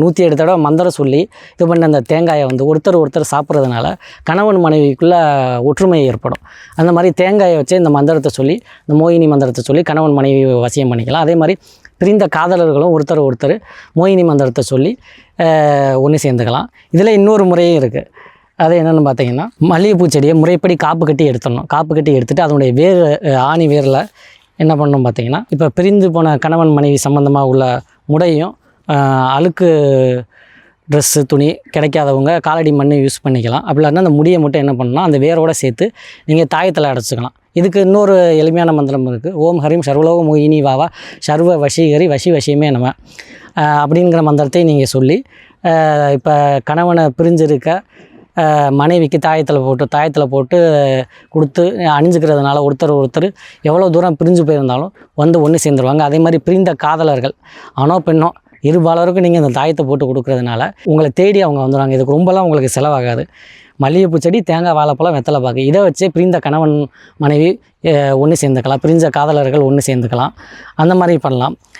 நூற்றி எட்டு தடவை மந்திரம் சொல்லி இது பண்ண அந்த தேங்காயை வந்து ஒருத்தர் ஒருத்தர் சாப்பிட்றதுனால கணவன் மனைவிக்குள்ளே ஒற்றுமை ஏற்படும். அந்த மாதிரி தேங்காயை வச்சு இந்த மந்திரத்தை சொல்லி இந்த மோகினி மந்திரத்தை சொல்லி கணவன் மனைவி வசியம் பண்ணிக்கலாம். அதே மாதிரி பிரிந்த காதலர்களும் ஒருத்தர் ஒருத்தர் மோகினி மந்திரத்தை சொல்லி ஒன்று சேர்ந்துக்கலாம். இதில் இன்னொரு முறையும் இருக்குது அது என்னென்னு பார்த்தீங்கன்னா மல்லிகைப்பூ செடியை முறைப்படி காப்பு கட்டி எடுத்துடணும். காப்பு கட்டி எடுத்துட்டு அதனுடைய வேர் ஆணி வேரில் என்ன பண்ணணும் பார்த்தீங்கன்னா இப்போ பிரிந்து போன கணவன் மனைவி சம்மந்தமாக உள்ள முடையும் அழுக்கு ட்ரெஸ்ஸு துணி கிடைக்காதவங்க காலடி மண் யூஸ் பண்ணிக்கலாம். அப்படி இல்லைன்னா அந்த முடியை மட்டும் என்ன பண்ணணும் அந்த வேரோட சேர்த்து நீங்கள் தாயத்தில் அடைச்சிக்கலாம். இதுக்கு இன்னொரு எளிமையான மந்திரம் இருக்குது ஓம் ஹரீம் சர்வலோக மோகினி வாவா சர்வ வசீகரி வசி வசியமே நம்ம அப்படிங்கிற மந்திரத்தை நீங்கள் சொல்லி இப்போ கணவனை பிரிஞ்சிருக்க மனைவிக்கு தாயத்தில் போட்டு தாயத்தில் போட்டு கொடுத்து அணிஞ்சுக்கிறதுனால ஒருத்தர் ஒருத்தர் எவ்வளோ தூரம் பிரிஞ்சு போயிருந்தாலும் வந்து ஒன்று சேர்ந்துருவாங்க. அதே மாதிரி பிரிந்த காதலர்கள் ஆனோ பெண்ணோ இருபாலருக்கும் நீங்கள் இந்த தாயத்தை போட்டு கொடுக்கறதுனால உங்களை தேடி அவங்க வந்துடுவாங்க இதுக்கு ரொம்பலாம் உங்களுக்கு செலவாகாது. மல்லிகைப்பூ செடி தேங்காய் வாழைப்பழம் வெத்தலை பாக்கு இதை வச்சு பிரிந்த கணவன் மனைவி ஒன்று சேர்ந்துக்கலாம். பிரிஞ்ச காதலர்கள் ஒன்று சேர்ந்துக்கலாம். அந்த மாதிரி பண்ணலாம்.